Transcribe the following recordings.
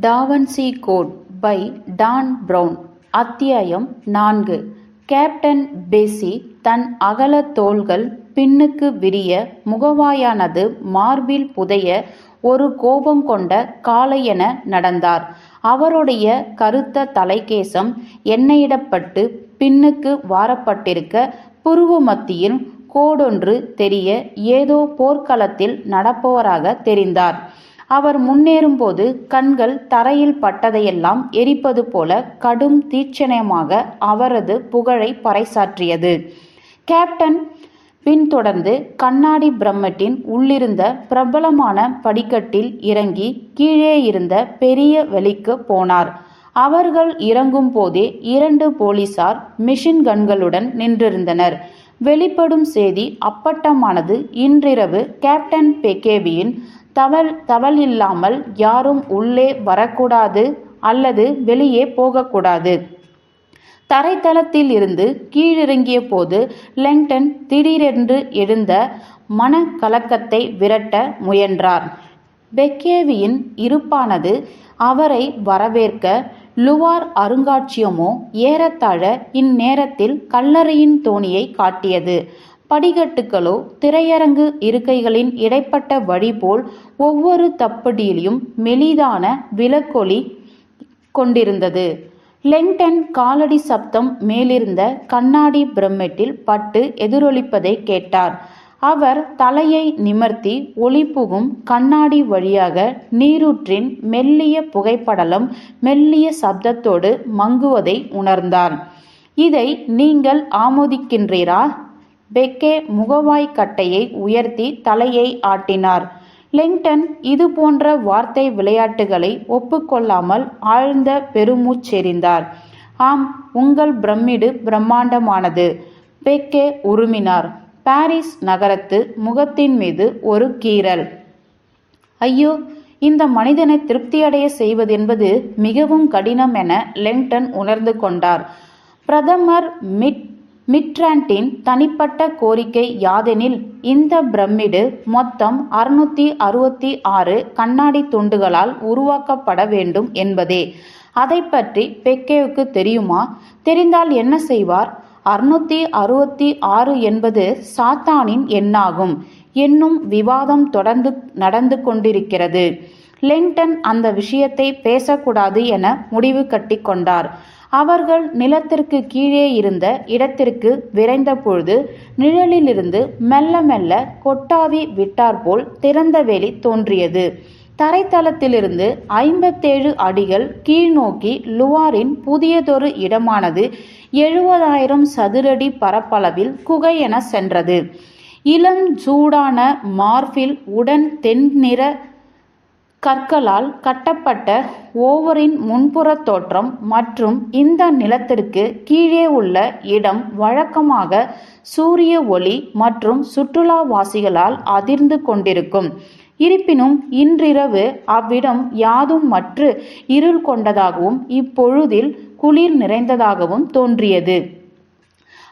Da Vinci code by Dan Brown அத்தியாயம் நான்கு. Captain பேசி தன் அகல தோள்கள் பின்னுக்கு விரிய முகவாயானது மார்பில் புதைய ஒரு கோபம் கொண்ட காளையென நடந்தார். அவருடைய கருத்த தலைகேசம் எண்ணெயிடப்பட்டு பின்னுக்கு வாரப்பட்டிருக்க புருவ மத்தியில் கோடொன்று தெரிய ஏதோ போர்க்களத்தில் நடப்பவராக தெரிந்தார். அவர் முன்னேறும்போது கண்கள் தரையில் பட்டதையெல்லாம் எரிப்பது போல கடும் தீட்சணயமாக அவரது புகழை பறைசாற்றியது. கேப்டன் பின்தொடர்ந்து கண்ணாடி பிரம்மட்டின் உள்ளிருந்த பிரபலமான படிக்கட்டில் இறங்கி கீழே இருந்த பெரிய வெளிக்கு போனார். அவர்கள் இறங்கும் போதே இரண்டு போலீசார் மிஷின் கன்களுடன் நின்றிருந்தனர். வெளிப்படும் செய்தி அப்பட்டமானது இன்றிரவு கேப்டன் பெக்கேவியின் தவள் தவள் இல்லாமல் யாரும் உள்ளே வரக்கூடாது அல்லது வெளியே போகக்கூடாது. தரைத்தளத்தில் இருந்து கீழிறங்கிய போது லெங்டன் திடீரென்று எழுந்த மனக்கலக்கத்தை விரட்ட முயன்றார். பெக்கேவியின் இருப்பானது அவரை வரவேற்க லுவார் அருங்காட்சியமோ ஏறத்தாழ இந்நேரத்தில் கல்லறையின் தோணியை காட்டியது. படிக்கட்டுகளோ திரையரங்கு இருக்கைகளின் இடைப்பட்ட வழி போல் ஒவ்வொரு தப்படியிலும் மெலிதான விலக்கொலி கொண்டிருந்தது. லெங்டன் காலடி சப்தம் மேலிருந்த கண்ணாடி பிரம்மெட்டில் பட்டு எதிரொலிப்பதை கேட்டார். அவர் தலையை நிமர்த்தி ஒளிபுகும் கண்ணாடி வழியாக நீரூற்றின் மெல்லிய புகைப்படலம் மெல்லிய சப்தத்தோடு மங்குவதை உணர்ந்தார் இதை நீங்கள் ஆமோதிக்கின்றீரா? பெக்கே முகவாய்க்கட்டையை உயர்த்தி தலையை ஆட்டினார். லிங்டன் இது போன்ற வார்த்தை விளையாட்டுகளை ஒப்புக்கொள்ளாமல் ஆழ்ந்த பெருமூச்செறிந்தார் ஆம் உங்கள் பிரமிடு பிரம்மாண்டமானது பெக்கே உருமினார். பாரிஸ் நகரத்து முகத்தின் மீது ஒரு கீறல். ஐயோ இந்த மனிதனை திருப்தியடைய செய்வதென்பது மிகவும் கடினம் என லெங்டன் உணர்ந்து கொண்டார். பிரதமர் மிட் மிட்ராண்டின் தனிப்பட்ட கோரிக்கை யாதெனில் இந்த பிரமிடு மொத்தம் அறுநூத்தி அறுபத்தி ஆறு கண்ணாடி துண்டுகளால் உருவாக்கப்பட வேண்டும் என்பதே. அதை பற்றி பெக்கேவுக்கு தெரியுமா? தெரிந்தால் என்ன செய்வார்? அறுநூத்தி அறுபத்தி ஆறு என்பது சாத்தானின் எண்ணாகும். என்னும் விவாதம் தொடர்ந்து நடந்து கொண்டிருக்கிறது. லிங்டன் அந்த விஷயத்தை பேசக்கூடாது என முடிவு கட்டிக்கொண்டார். கொண்டார் அவர்கள் நிலத்திற்கு கீழே இருந்த இடத்திற்கு விரைந்த பொழுது நிழலிலிருந்து மெல்ல மெல்ல கொட்டாவி விட்டாற்போல் திறந்த வெளி தோன்றியது. தரைத்தளத்திலிருந்து ஐம்பத்தேழு அடிகள் கீழ்நோக்கி லுவாரின் புதியதொரு இடமானது எழுபதாயிரம் சதுரடி பரப்பளவில் குகை என சென்றது. இளம் சூடான மார்பில் உடன் தென்னிற கற்களால் கட்டப்பட்ட ஓவரின் முன்புற தோற்றம் மற்றும் இந்த நிலத்திற்கு கீழே உள்ள இடம் வழக்கமாக சூரிய ஒளி மற்றும் சுற்றுலாவாசிகளால் அதிர்ந்து கொண்டிருக்கும். இருப்பினும் இன்றிரவு அவ்விடம் யாதும் மற்று இருள் கொண்டதாகவும் இப்பொழுதில் குளிர் நிறைந்ததாகவும் தோன்றியது.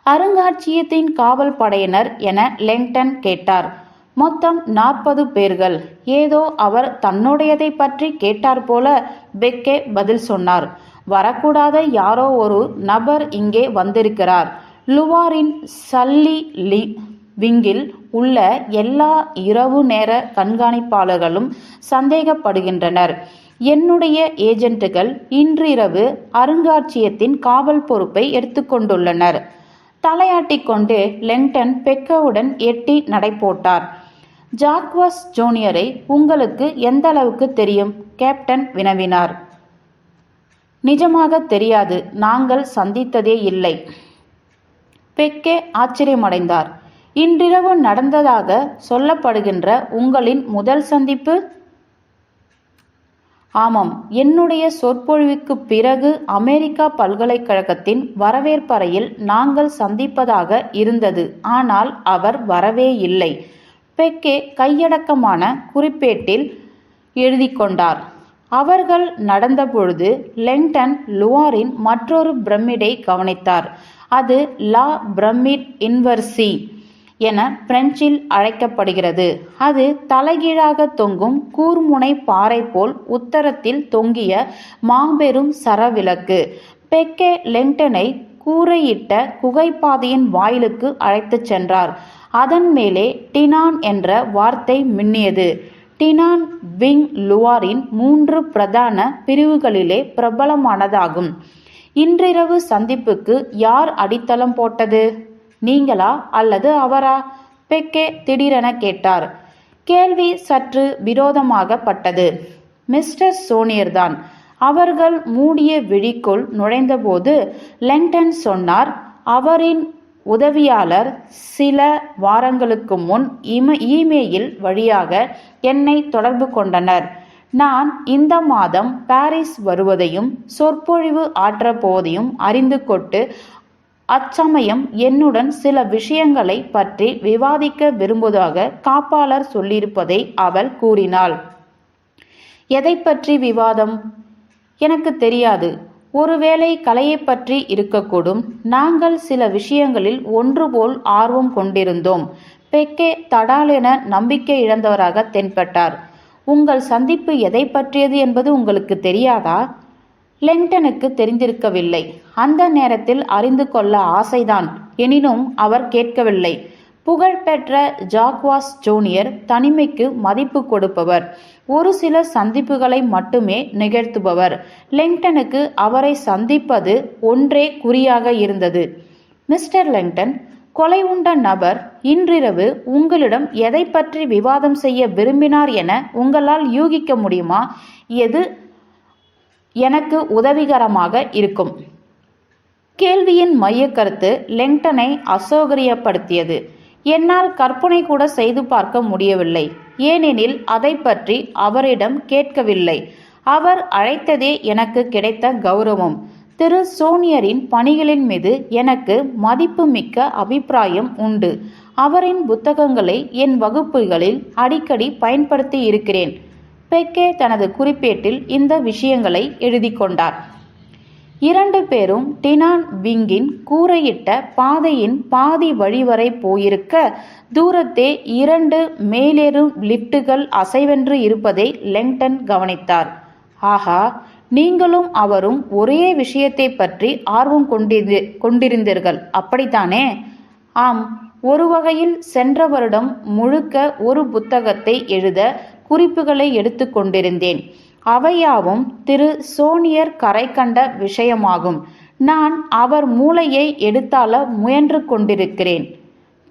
அருங்காட்சியகத்தின் காவல் படையினர் என லெங்டன் கேட்டார். மொத்தம் நாற்பது பேர்கள். ஏதோ அவர் தன்னுடையதை பற்றி கேட்டார் போல பெக்கே பதில் சொன்னார். வரக்கூடாத யாரோ ஒரு நபர் இங்கே வந்திருக்கிறார். லுவாரின் சல்லி லி விங்கில் உள்ள எல்லா இரவு நேர கண்காணிப்பாளர்களும் சந்தேகப்படுகின்றனர். என்னுடைய ஏஜென்ட்டுகள் இன்றிரவு அருங்காட்சியகத்தின் காவல் பொறுப்பை எடுத்துக்கொண்டுள்ளனர் தலையாட்டி கொண்டு லெங்டன் பெக்கவுடன் எட்டி நடைபோட்டார். ஜாக்வஸ் ஜூனியரை உங்களுக்கு எந்த அளவுக்கு தெரியும்? கேப்டன் வினவினார். நிஜமாக தெரியாது. நாங்கள் சந்தித்ததே இல்லை. பெக்கே ஆச்சரியமடைந்தார். இன்றிரவு நடந்ததாக சொல்லப்படுகின்ற உங்களின் முதல் சந்திப்பு? ஆமாம். என்னுடைய சொற்பொழிவுக்கு பிறகு அமெரிக்கா பல்கலைக்கழகத்தின் வரவேற்பறையில் நாங்கள் சந்திப்பதாக இருந்தது. ஆனால் அவர் வரவே இல்லை. பெக்கே கையடக்கமான குறிப்பேட்டில் எழுதி கொண்டார் அவர்கள் நடந்தபொழுது லெங்டன் லுவாரின் மற்றொரு பிரமிடை கவனித்தார். அது லா பிரமிட் இன்வர்சி என பிரெஞ்சில் அழைக்கப்படுகிறது. அது தலைகீழாக தொங்கும் கூர்முனை பாறை போல் உத்தரத்தில் தொங்கிய மாபெரும் சரவிளக்கு. பெக்கே லெங்டனை கூரையிட்ட குகைப்பாதையின் வாயிலுக்கு அழைத்துச் சென்றார். அதன் மேலே டினான் என்ற வார்த்தை மின்னியது. டினான் விங் லுவாரின் மூன்று பிரதான பிரிவுகளிலே பிரபலமானதாகும். இன்றிரவு சந்திப்புக்கு யார் அடித்தளம் போட்டது? நீங்களா அல்லது அவரா? பெக்கே திடீரென கேட்டார். கேள்வி சற்று விரோதமாகப்பட்டது. மிஸ்டர் சோனியர்தான். அவர்கள் மூடிய விழிக்குள் நுழைந்தபோது லெங்டன் சொன்னார் அவரின் உதவியாளர் சில வாரங்களுக்கு முன் இம இமெயில் வழியாக என்னை தொடர்பு கொண்டனர். நான் இந்த மாதம் பாரிஸ் வருவதையும் சொற்பொழிவு ஆற்ற போவதையும் அறிந்து கொண்டு அச்சமயம் என்னுடன் சில விஷயங்களை பற்றி விவாதிக்க விரும்புவதாக காப்பாளர் சொல்லியிருப்பதை அவள் கூறினாள். எதை பற்றி விவாதம்? எனக்கு தெரியாது. ஒருவேளை கலையை பற்றி இருக்கக்கூடும். நாங்கள் சில விஷயங்களில் ஒன்று போல் ஆர்வம் கொண்டிருந்தோம். பெக்கே தடாலென நம்பிக்கை இழந்தவராக தென்பட்டார். உங்கள் சந்திப்பு எதை பற்றியது என்பது உங்களுக்கு தெரியாதா? லெங்டனுக்கு தெரிந்திருக்கவில்லை. அந்த நேரத்தில் அறிந்து கொள்ள ஆசைதான். எனினும் அவர் கேட்கவில்லை. புகழ்பெற்ற ஜாக்வாஸ் ஜூனியர் தனிமைக்கு மதிப்பு கொடுப்பவர். ஒரு சில சந்திப்புகளை மட்டுமே நிகழ்த்துபவர். லெங்டனுக்கு அவரை சந்திப்பது ஒன்றே குறியாக இருந்தது. மிஸ்டர் லெங்டன் கொலை உண்ட நபர் இன்றிரவு உங்களிடம் எதை பற்றி விவாதம் செய்ய விரும்பினார் என உங்களால் யூகிக்க முடியுமா? எது எனக்கு உதவிகரமாக இருக்கும்? கேள்வியின் மையக்கருத்து லெங்டனை அசௌகரியப்படுத்தியது. என்னால் கற்பனை கூட செய்து பார்க்க முடியவில்லை. ஏனெனில் அதை பற்றி அவரிடம் கேட்கவில்லை. அவர் அழைத்ததே எனக்கு கிடைத்த கௌரவம். திரு சோனியரின் பணிகளின் மீது எனக்கு மதிப்புமிக்க அபிப்பிராயம் உண்டு. அவரின் புத்தகங்களை என் வகுப்புகளில் அடிக்கடி பயன்படுத்தி இருக்கிறேன். பெக்கே தனது குறிப்பேட்டில் இந்த விஷயங்களை எழுதி கொண்டார். இரண்டு பேரும் டினான் விங்கின் கூரையிட்ட பாதையின் பாதி வழிவரை போயிருக்க தூரத்தே இரண்டு மேலேறும் லிப்டுகள் அசைவென்று இருப்பதை லெங்டன் கவனித்தார். ஆஹா நீங்களும் அவரும் ஒரே விஷயத்தை பற்றி ஆர்வம் கொண்டிரு கொண்டிருந்தீர்கள் அப்படித்தானே? ஆம் ஒரு வகையில் சென்ற வருடம் முழுக்க ஒரு புத்தகத்தை எழுத குறிப்புகளை எடுத்து கொண்டிருந்தேன். அவையாவும் திரு சோனியர் கரை கண்ட விஷயமாகும். நான் அவர் மூளையை எடுத்தால முயன்று கொண்டிருக்கிறேன்.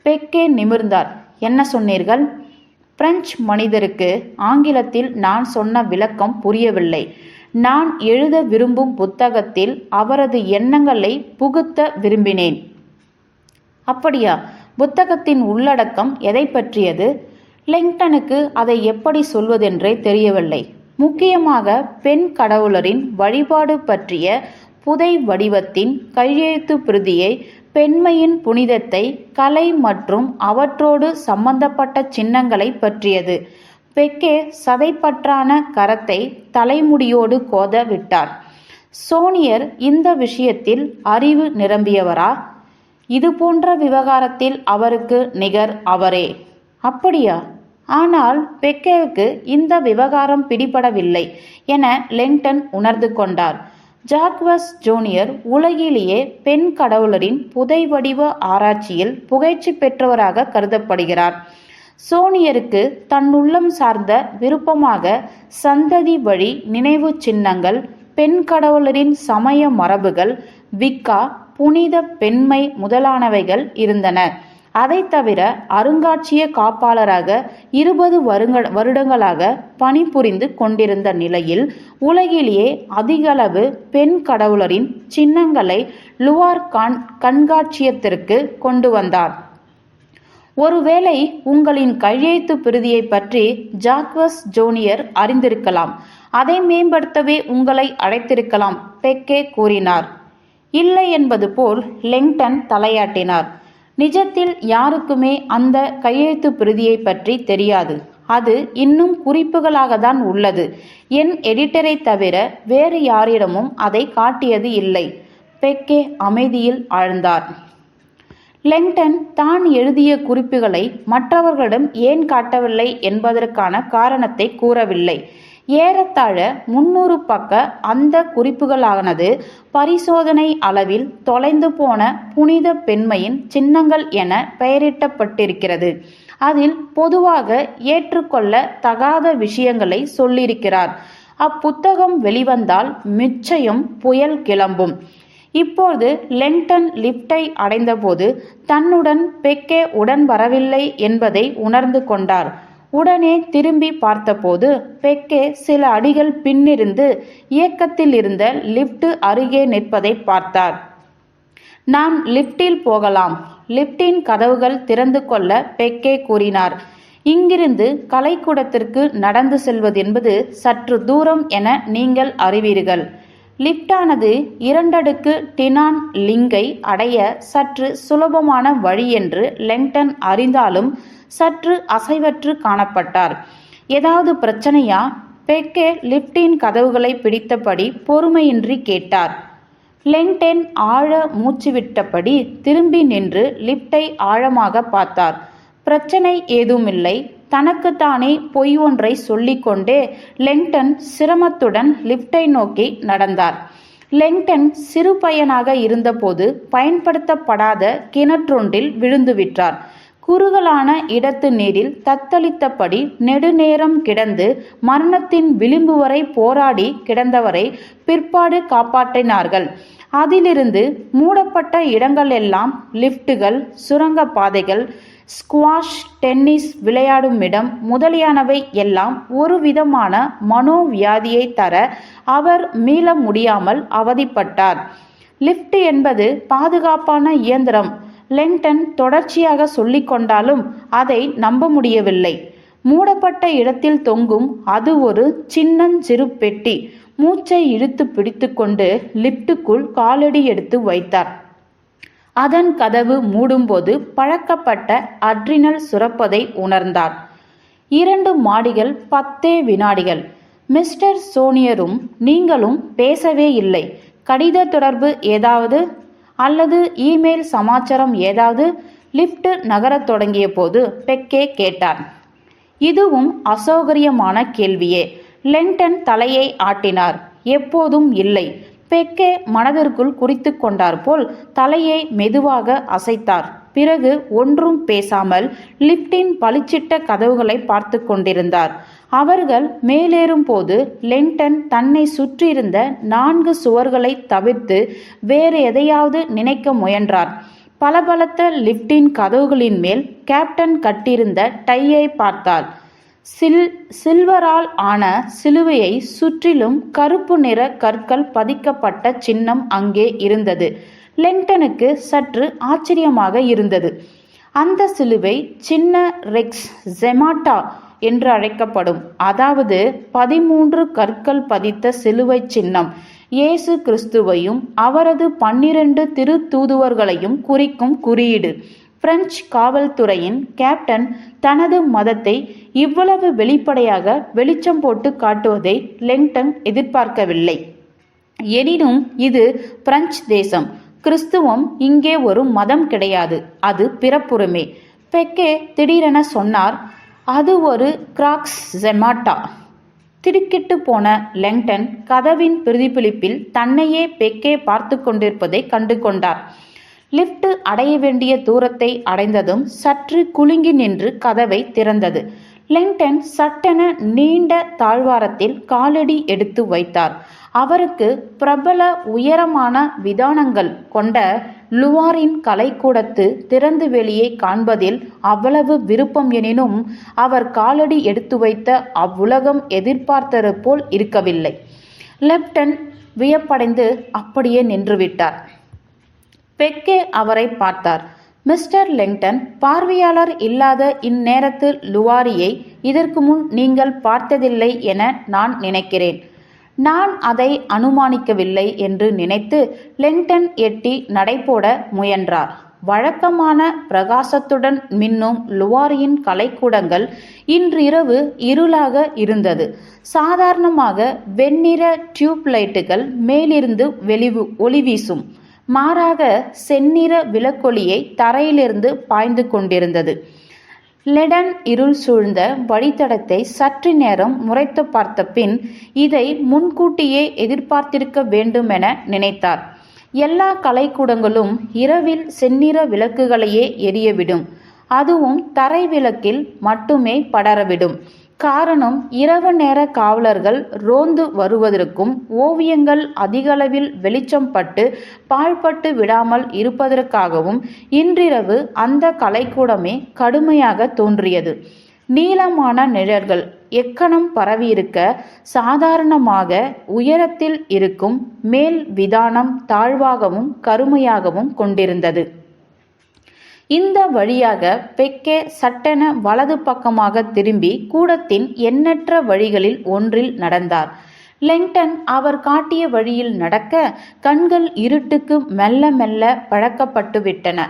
பெக்கே நிமிர்ந்தார். என்ன சொன்னீர்கள்? பிரெஞ்சு மனிதருக்கு ஆங்கிலத்தில் நான் சொன்ன விளக்கம் புரியவில்லை. நான் எழுத விரும்பும் புத்தகத்தில் அவரது எண்ணங்களை புகுத்த விரும்பினேன். அப்படியா? புத்தகத்தின் உள்ளடக்கம் எதை பற்றியது? லிங்டனுக்கு அதை எப்படி சொல்வதென்றே தெரியவில்லை. முக்கியமாக பெண் கடவுளரின் வழிபாடு பற்றிய புதை வடிவத்தின் கையெழுத்து பிரதியை பெண்மையின் புனிதத்தை கலை மற்றும் அவற்றோடு சம்பந்தப்பட்ட சின்னங்களை பற்றியது. பெக்கே சதைப்பற்றான கரத்தை தலைமுடியோடு கோத விட்டார். சோனியர் இந்த விஷயத்தில் அறிவு நிரம்பியவரா? இது போன்ற விவகாரத்தில் அவருக்கு நிகர் அவரே. அப்படியா? ஆனால் பெக்கேவுக்கு இந்த விவகாரம் பிடிபடவில்லை என லெங்டன் உணர்ந்து கொண்டார். ஜாக்வஸ் ஜூனியர் உலகிலேயே பெண் கடவுளரின் புதை வடிவ ஆராய்ச்சியில் புகழ்ச்சி பெற்றவராக கருதப்படுகிறார். சோனியருக்கு தன்னுள்ளம் சார்ந்த விருப்பமாக சந்ததி வழி நினைவு சின்னங்கள் பெண் கடவுளரின் சமய மரபுகள் விக்கா புனித பெண்மை முதலானவைகள் இருந்தன. அதை தவிர அருங்காட்சிய காப்பாளராக இருபது வருங்க வருடங்களாக பணிபுரிந்து கொண்டிருந்த நிலையில் உலகிலேயே அதிகளவு பெண் கடவுளரின் சின்னங்களை லுவார் கான் கண்காட்சியத்திற்கு கொண்டு வந்தார். ஒருவேளை உங்களின் கையெழுத்து பிரதியை பற்றி ஜாக்வஸ் ஜோனியர் அறிந்திருக்கலாம். அதை மேம்படுத்தவே உங்களை அழைத்திருக்கலாம் பெக்கே கூறினார். இல்லை என்பது போல் லெங்டன் தலையாட்டினார். நிஜத்தில் யாருக்குமே அந்த கையெழுத்து பிரதியை பற்றி தெரியாது. அது இன்னும் குறிப்புகளாக தான் உள்ளது. என் எடிட்டரை தவிர வேறு யாரிடமும் அதை காட்டியது இல்லை. பெக்கே அமைதியில் ஆழ்ந்தார். லெங்டன் தான் எழுதிய குறிப்புகளை மற்றவர்களிடம் ஏன் காட்டவில்லை என்பதற்கான காரணத்தை கூறவில்லை. ஏறத்தாழ முன்னூறு பக்க அந்த குறிப்புகளானது பரிசோதனை அளவில் தொலைந்து போன புனித பெண்மையின் சின்னங்கள் என பெயரிட்டப்பட்டிருக்கிறது. அதில் பொதுவாக ஏற்றுக்கொள்ள தகாத விஷயங்களை சொல்லியிருக்கிறார். அப்புத்தகம் வெளிவந்தால் மிச்சயம் புயல் கிளம்பும். இப்போது லெங்டன் லிப்டை அடைந்தபோது தன்னுடன் பெக்கே உடன் வரவில்லை என்பதை உணர்ந்து கொண்டார். உடனே திரும்பி பார்த்தபோது பெக்கே சில அடிகள் பின்னிருந்து இயக்கத்தில் இருந்த லிப்ட் அருகே நிற்பதை பார்த்தார். நாம் லிப்டில் போகலாம். லிப்டின் கதவுகள் திறந்து கொள்ள பெக்கே கூறினார். இங்கிருந்து கலைக்கூடத்திற்கு நடந்து செல்வதென்பது சற்று தூரம் என நீங்கள் அறிவீர்கள். லிப்டானது இரண்டடுக்கு டினான் லிங்கை அடைய சற்று சுலபமான வழி என்று லெங்டன் அறிந்தாலும் சற்று அசைவற்று காணப்பட்டார். ஏதாவது பிரச்சனையா? பெக்கே லிப்டின் கதவுகளை பிடித்தபடி பொறுமையின்றி கேட்டார். லெங்டென் ஆழ மூச்சுவிட்டபடி திரும்பி நின்று லிப்டை ஆழமாக பார்த்தார். பிரச்சனை ஏதுமில்லை. தனக்குத்தானே பொய் ஒன்றை சொல்லிக்கொண்டே லெங்டன் சிரமத்துடன் லிப்டை நோக்கி நடந்தார். லெங்டன் சிறு பையனாக இருந்தபோது பயன்படுத்தப்படாத கிணற்றொன்றில் விழுந்துவிட்டார். குறுகலான இடத்து நீரில் தத்தளித்தபடி நெடுநேரம் கிடந்து மரணத்தின் விளிம்பு வரை போராடி கிடந்தவரை பிற்பாடு காப்பாற்றினார்கள். அதிலிருந்து மூடப்பட்ட இடங்களெல்லாம் லிப்டுகள் சுரங்க பாதைகள் ஸ்குவாஷ் டென்னிஸ் விளையாடும் இடம் முதலியானவை எல்லாம் ஒரு விதமான மனோவியாதியை தர அவர் மீள முடியாமல் அவதிப்பட்டார். லிஃப்ட் என்பது பாதுகாப்பான இயந்திரம். லெங்டன் தொடர்ச்சியாக சொல்லிக் கொண்டாலும் அதை நம்ப முடியவில்லை. மூடப்பட்ட இடத்தில் தொங்கும் அது ஒரு சின்னஞ்சிறு பெட்டி. மூச்சை இழுத்து பிடித்துக்கொண்டு லிப்டுக்குள் காலடி எடுத்து வைத்தார். அதன் கதவு மூடும்போது பழக்கப்பட்ட அட்ரினல் சுரப்பதை உணர்ந்தார். இரண்டு மாடிகள் பத்தே வினாடிகள். மிஸ்டர் சோனியரும் நீங்களும் பேசவே இல்லை. கடித தொடர்பு ஏதாவது அல்லது இமெயில் சமாச்சாரம் ஏதாவது லிப்ட் நகரத் தொடங்கிய போது பெக்கே கேட்டார். இதுவும் அசௌகரியமான கேள்வியே. லெங்டன் தலையை ஆட்டினார். எப்போதும் இல்லை. பெக்கே மனதிற்குள் குறித்து கொண்டார் போல் தலையை மெதுவாக அசைத்தார். பிறகு ஒன்றும் பேசாமல் லிப்டின் பளிச்சிட்ட கதவுகளை பார்த்து கொண்டிருந்தார். அவர்கள் மேலேறும் போது லெண்டன் தன்னை சுற்றியிருந்த நான்கு சுவர்களை தவிர்த்து வேறு எதையாவது நினைக்க முயன்றார். பலபலத்த லிப்டின் கதவுகளின் மேல் கேப்டன் கட்டியிருந்த டையை பார்த்தார். சில் சில்வரால் ஆன சிலுவையை சுற்றிலும் கருப்பு நிற கற்கள் பதிக்கப்பட்ட சின்னம் அங்கே இருந்தது. லெங்டனுக்கு சற்று ஆச்சரியமாக இருந்தது. அந்த சிலுவை சின்ன ரெக்ஸ் ஜெமாட்டா என்று அழைக்கப்படும். அதாவது பதிமூன்று கற்கள் பதித்த சிலுவை சின்னம். இயேசு கிறிஸ்துவையும் அவரது பன்னிரண்டு திருத்தூதுவர்களையும் குறிக்கும் குறியீடு. பிரெஞ்சு காவல்துறையின் கேப்டன் தனது மதத்தை இவ்வளவு வெளிப்படையாக வெளிச்சம் போட்டு காட்டுவதை லெங்டன் எதிர்பார்க்கவில்லை. எனினும் இது பிரெஞ்சு தேசம். கிறிஸ்துவம் இங்கே ஒரு மதம் கிடையாது. அது பிறப்புரிமை. பெக்கே திடீரென சொன்னார் அது ஒரு கிராக்ஸ் ஜெமாட்டா திடுக்கிட்டு போன லெங்டன் கதவின் பிரதிபலிப்பில் தன்னையே பெக்கே பார்த்து கொண்டிருப்பதை கண்டு கொண்டார் லிப்ட் அடைய வேண்டிய தூரத்தை அடைந்ததும் சற்று குலுங்கி நின்று கதவை திறந்தது. லெங்டன் சட்டென நீண்ட தாழ்வாரத்தில் காலடி எடுத்து வைத்தார். அவருக்கு பிரபல உயரமான விதானங்கள் கொண்ட லுவாரின் கலைக்கூடத்து திறந்து வெளியை காண்பதில் அவ்வளவு விருப்பம் எனினும் அவர் காலடி எடுத்து வைத்த அவ்வுலகம் எதிர்பார்த்தது போல் இருக்கவில்லை. லெப்டன் வியப்படைந்து அப்படியே நின்றுவிட்டார். பெக்கே அவரை பார்த்தார். மிஸ்டர் லெங்டன் பார்வையாளர் இல்லாத இந்நேரத்து லுவாரியை இதற்கு முன் நீங்கள் பார்த்ததில்லை என நான் நினைக்கிறேன். நான் அதை அனுமானிக்கவில்லை என்று நினைத்து லெங்டன் எட்டி நடைபோட முயன்றார். வழக்கமான பிரகாசத்துடன் மின்னும் லுவாரியின் கலைக்கூடங்கள் இன்றிரவு இருளாக இருந்தது. சாதாரணமாக வெண்ணிற டியூப் லைட்டுகள் மேலிருந்து வெளிவு ஒளி வீசும். மாறாக செந்நிற விளக்கொலியை தரையிலிருந்து பாய்ந்து கொண்டிருந்தது. லெடன் இருள் சூழ்ந்த வழித்தடத்தை சற்று நேரம் முறைத்து பார்த்த பின் இதை முன்கூட்டியே எதிர்பார்த்திருக்க வேண்டுமென நினைத்தார். எல்லா கலைக்கூடங்களும் இரவில் செந்நிற விளக்குகளையே எரியவிடும் அதுவும் தரை விளக்கில் மட்டுமே படரவிடும் காரணம் இரவு நேர காவலர்கள் ரோந்து வருவதற்கும் ஓவியங்கள் அதிகளவில் வெளிச்சம் பட்டு பாழ்பட்டு விடாமல் இருப்பதற்காகவும் இன்றிரவு அந்த கலைக்கூடமே கடுமையாக தோன்றியது. நீளமான நிழல்கள் எக்கணம் பரவியிருக்க சாதாரணமாக உயரத்தில் இருக்கும் மேல் விதானம் தாழ்வாகவும் கருமையாகவும் கொண்டிருந்தது. இந்த வழியாக பெக்கே சட்டென வலது பக்கமாக திரும்பி கூடத்தின் எண்ணற்ற வழிகளில் ஒன்றில் நடந்தார். லெங்டன் அவர் காட்டிய வழியில் நடக்க கண்கள் இருட்டுக்கு மெல்ல மெல்ல பழக்கப்பட்டுவிட்டன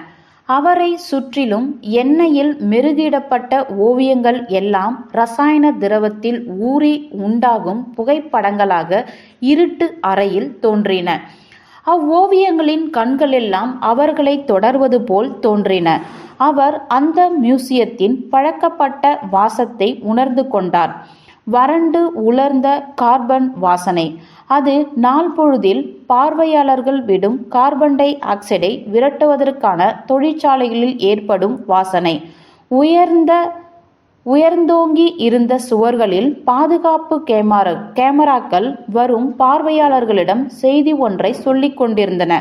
அவரை சுற்றிலும் எண்ணெயில் மெருகிடப்பட்ட ஓவியங்கள் எல்லாம் ரசாயன திரவத்தில் ஊறி உண்டாகும் புகைப்படங்களாக இருட்டு அறையில் தோன்றின. அவ்வோவியங்களின் கண்களெல்லாம் அவர்களை தொடர்வது போல் தோன்றின. அவர் அந்த மியூசியத்தின் பழக்கப்பட்ட வாசத்தை உணர்ந்து கொண்டார். வறண்டு உலர்ந்த கார்பன் வாசனை. அது நாள் பொழுதில் பார்வையாளர்கள் விடும் கார்பன் டை ஆக்சைடை விரட்டுவதற்கான தொழிற்சாலைகளில் ஏற்படும் வாசனை. உயர்ந்த உயர்ந்தோங்கி இருந்த சுவர்களில் பாதுகாப்பு கேமரா கேமராக்கள் வரும் பார்வையாளர்களிடம் செய்தி ஒன்றை சொல்லிக் கொண்டிருந்தன.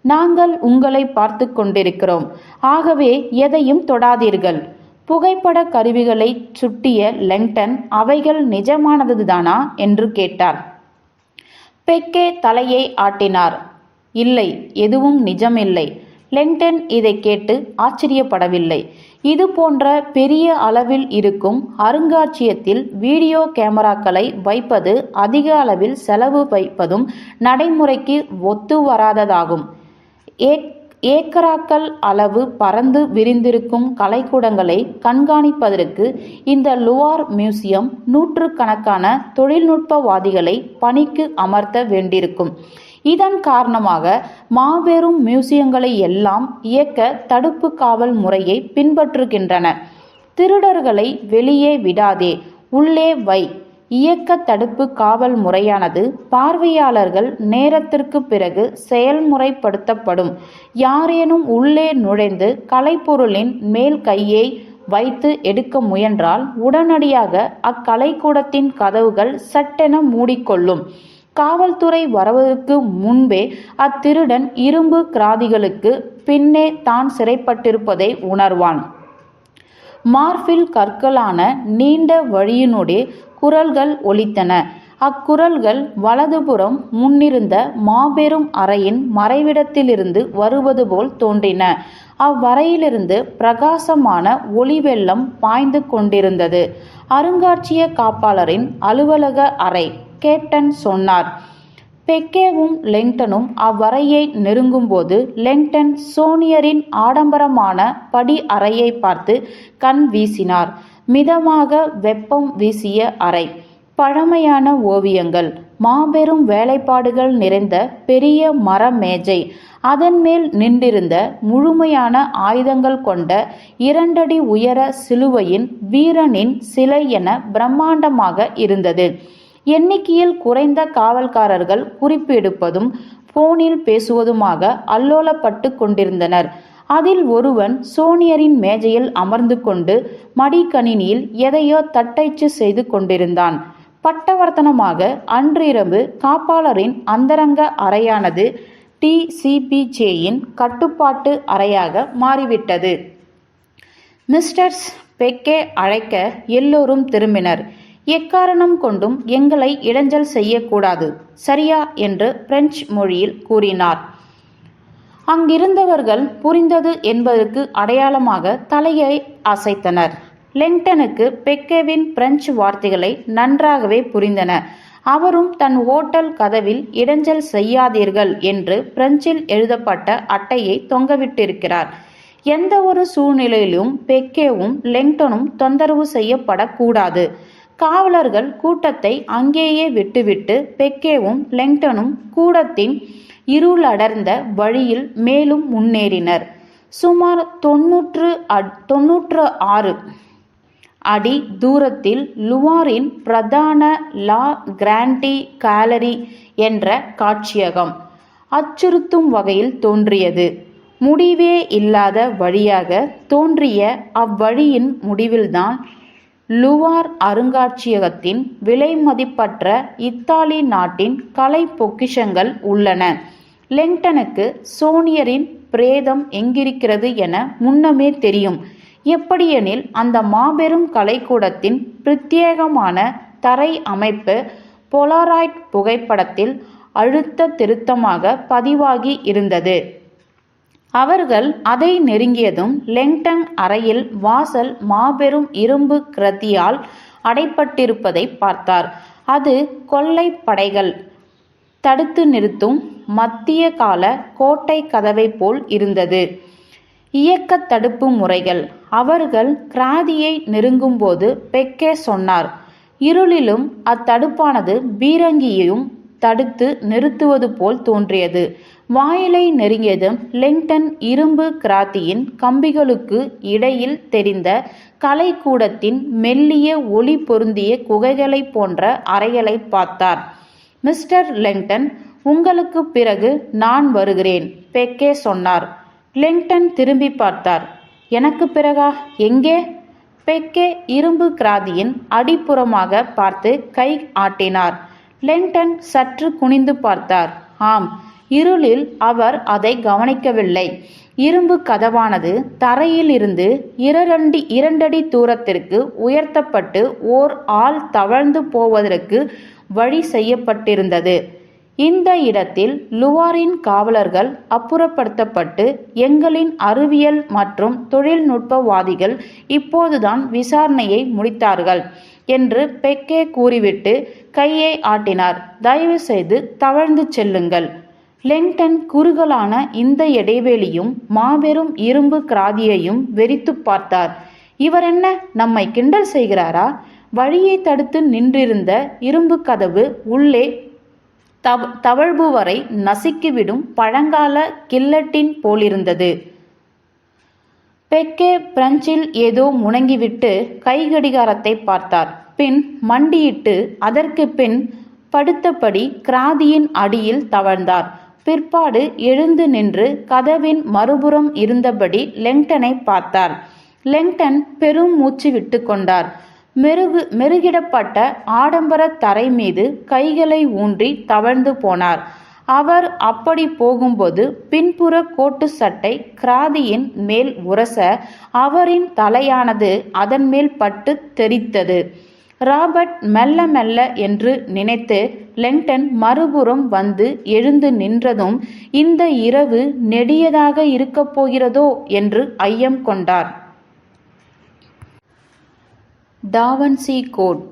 நாங்கள் உங்களை பார்த்து கொண்டிருக்கிறோம். ஆகவே எதையும் தொடாதீர்கள். புகைப்பட கருவிகளை சுட்டிய லெங்டன் அவைகள் நிஜமானதுதானா? என்று கேட்டார். பெக்கே தலையை ஆட்டினார். இல்லை எதுவும் நிஜமில்லை லெங்டன் இதை கேட்டு ஆச்சரியப்படவில்லை. இது போன்ற பெரிய அளவில் இருக்கும் அருங்காட்சியத்தில் வீடியோ கேமராக்களை வைப்பது அதிக அளவில் செலவு வைப்பதும் நடைமுறைக்கு ஒத்து வராததாகும். ஏக் ஏக்கராக்கள் அளவு பறந்து விரிந்திருக்கும் கலைக்கூடங்களை கண்காணிப்பதற்கு இந்த லுவார் மியூசியம் நூற்றுக்கணக்கான தொழில்நுட்பவாதிகளை பணிக்கு அமர்த்த வேண்டியிருக்கும். இதன் காரணமாக மாபெரும் மியூசியங்களை எல்லாம் இயக்க தடுப்பு காவல் முறையை பின்பற்றுகின்றன. திருடர்களை வெளியே விடாதே உள்ளே வை. இயக்க தடுப்பு காவல் முறையானது பார்வையாளர்கள் நேரத்திற்கு பிறகு செயல்முறைப்படுத்தப்படும். யாரேனும் உள்ளே நுழைந்து கலைப்பொருளின் மேல் கையை வைத்து எடுக்க முயன்றால் உடனடியாக அக்கலைக்கூடத்தின் கதவுகள் சட்டென மூடிக்கொள்ளும். காவல்துறை வருவதற்கு முன்பே அத்திருடன் இரும்பு கிராதிகளுக்கு பின்னே தான் சிறைப்பட்டிருப்பதை உணர்வான். மார்பில் கற்களான நீண்ட வழியினுடைய குரல்கள் ஒலித்தன. அக்குரல்கள் வலதுபுறம் முன்னிருந்த மாபெரும் அறையின் மறைவிடத்திலிருந்து வருவது போல் தோன்றின. அவ்வறையிலிருந்து பிரகாசமான ஒளி வெள்ளம் பாய்ந்து கொண்டிருந்தது. அருங்காட்சிய காப்பாளரின் அலுவலக அறை. கேப்டன் சொன்னார். பெக்கேவும் லெங்டனும் அவ்வறையை நெருங்கும்போது லெங்டன் சோனியரின் ஆடம்பரமான படி அறையை பார்த்து கண் வீசினார். மிதமாக வெப்பம் வீசிய அறை. பழமையான ஓவியங்கள். மாபெரும் வேலைப்பாடுகள் நிறைந்த பெரிய மர மேஜை. அதன் மேல் நின்றிருந்த முழுமையான ஆயுதங்கள் கொண்ட இரண்டடி உயர சிலுவையின் வீரனின் சிலை என பிரம்மாண்டமாக இருந்தது. எண்ணிக்கையில் குறைந்த காவல்காரர்கள் குறிப்பெடுப்பதும் போனில் பேசுவதுமாக அல்லோலப்பட்டு கொண்டிருந்தனர். அதில் ஒருவன் சோனியரின் மேஜையில் அமர்ந்து கொண்டு மடிக்கணினியில் எதையோ தட்டச்சு செய்து கொண்டிருந்தான். பட்டவர்த்தனமாக அன்றிரவு காப்பாளரின் அந்தரங்க அறையானது டிசிபிஜேயின் கட்டுப்பாட்டு அறையாக மாறிவிட்டது. மிஸ்டர்ஸ் பெக்கே அழைக்க எல்லோரும் திரும்பினர். எக்காரணம் கொண்டும் எங்களை இடைஞ்சல் செய்யக்கூடாது சரியா? என்று பிரெஞ்சு மொழியில் கூறினார். அங்கிருந்தவர்கள் புரிந்தது என்பதற்கு அடையாளமாக தலையை அசைத்தனர். லெங்டனுக்கு பெக்கேவின் பிரெஞ்சு வார்த்தைகளை நன்றாகவே புரிந்தன. அவரும் தன் ஓட்டல் கதவில் இடைஞ்சல் செய்யாதீர்கள் என்று பிரெஞ்சில் எழுதப்பட்ட அட்டையை தொங்கவிட்டிருக்கிறார். எந்த ஒரு சூழ்நிலையிலும் பெக்கேவும் லெங்டனும் தொந்தரவு செய்யப்படக்கூடாது. காவலர்கள் கூட்டத்தை அங்கேயே விட்டுவிட்டு பெக்கேவும் லெங்டனும் கூடத்தின் இருளடர்ந்த வழியில் மேலும் முன்னேறினர். சுமார் தொன்னூற்று தொன்னூற்று ஆறு அடி தூரத்தில் லுவாரின் பிரதான லா கிராண்டி கேலரி என்ற காட்சியகம் அச்சுறுத்தும் வகையில் தோன்றியது. முடிவே இல்லாத வழியாக தோன்றிய அவ்வழியின் முடிவில்தான் லுவார் அருங்காட்சியகத்தின் விலைமதிப்பற்ற இத்தாலி நாட்டின் கலை பொக்கிஷங்கள் உள்ளன. லெங்டனுக்கு சோனியரின் பிரேதம் எங்கிருக்கிறது என முன்னமே தெரியும். எப்படியெனில் அந்த மாபெரும் கலைக்கூடத்தின் பிரத்யேகமான தரை அமைப்பு போலாராய்ட் புகைப்படத்தில் அழுத்த திருத்தமாக பதிவாகி இருந்தது. அவர்கள் அதை நெருங்கியதும் லெங்டன் அறையில் வாசல் மாபெரும் இரும்பு கிரத்தியால் அடைப்பட்டிருப்பதை பார்த்தார். அது கொள்ளை படைகள் தடுத்து நிறுத்தும் மத்திய கால கோட்டை கதவை போல் இருந்தது. இயக்க தடுப்பு முறைகள். அவர்கள் கிராதியை நெருங்கும்போது பெக்கே சொன்னார் இருளிலும் அத்தடுப்பானது பீரங்கியையும் தடுத்து நிறுத்துவது போல் தோன்றியது. வாயிலை நெருங்கியதும் லெங்டன் இரும்பு கிராத்தியின் கம்பிகளுக்கு இடையில் தெரிந்த கலைக்கூடத்தின் மெல்லிய ஒளி பொருந்திய குகைகளைப் போன்ற அறைகளை பார்த்தார். மிஸ்டர் லெங்டன் உங்களுக்கு பிறகு நான் வருகிறேன் பெக்கே சொன்னார். லெங்டன் திரும்பி பார்த்தார். எனக்கு பிறகா? எங்கே? பெக்கே இரும்பு கிராதியின் அடிப்புறமாக பார்த்து கை ஆட்டினார். லெங்டன் சற்று குனிந்து பார்த்தார். ஆம் இருளில் அவர் அதை கவனிக்கவில்லை. இரும்பு கதவானது தரையிலிருந்து இரண்டு இரண்டடி தூரத்திற்கு உயர்த்தப்பட்டு ஓர் ஆள் தவழ்ந்து போவதற்கு வழி செய்யப்பட்டிருந்தது. இந்த இடத்தில் லுவாரின் காவலர்கள் அப்புறப்படுத்தப்பட்டு எங்களின் அறிவியல் மற்றும் தொழில்நுட்பவாதிகள் இப்போதுதான் விசாரணையை முடித்தார்கள் என்று பெக்கே கூறிவிட்டு கையை ஆட்டினார். தயவு செய்து தவழ்ந்து செல்லுங்கள். லெங்டன் குறுகலான இந்த இடைவெளியும் மாபெரும் இரும்பு கிராதியையும் வெறித்து பார்த்தார். இவர் என்ன நம்மை கிண்டல் செய்கிறாரா? வழியை தடுத்து நின்றிருந்த இரும்பு கதவு உள்ளே தவ தவழ்வு வரை நசுக்கிவிடும் பழங்கால கில்லட்டின் போலிருந்தது. பெக்கே பிரெஞ்சில் ஏதோ முணங்கிவிட்டு கைகடிகாரத்தை பார்த்தார். பின் மண்டியிட்டு அதற்கு பின் படுத்தபடி கிராதியின் அடியில் தவழ்ந்தார். பிற்பாடு எழுந்து நின்று கதவின் மறுபுறம் இருந்தபடி லெங்டனை பார்த்தார். லெங்டன் பெரும் மூச்சு விட்டு கொண்டார். மெருகு மெருகிடப்பட்ட ஆடம்பர தரை மீது கைகளை ஊன்றி தவழ்ந்து போனார். அவர் அப்படி போகும்போது பின்புற கோட்டு சட்டை கிராதியின் மேல் உரச அவரின் தலையானது அதன் மேல் பட்டு தெரித்தது. ராபர்ட் மெல்ல மெல்ல என்று நினைத்து லெங்டன் மறுபுறம் வந்து எழுந்து நின்றதும் இந்த இரவு நெடியதாக இருக்கப் போகிறதோ? என்று ஐயம் கொண்டார். Da Vinci code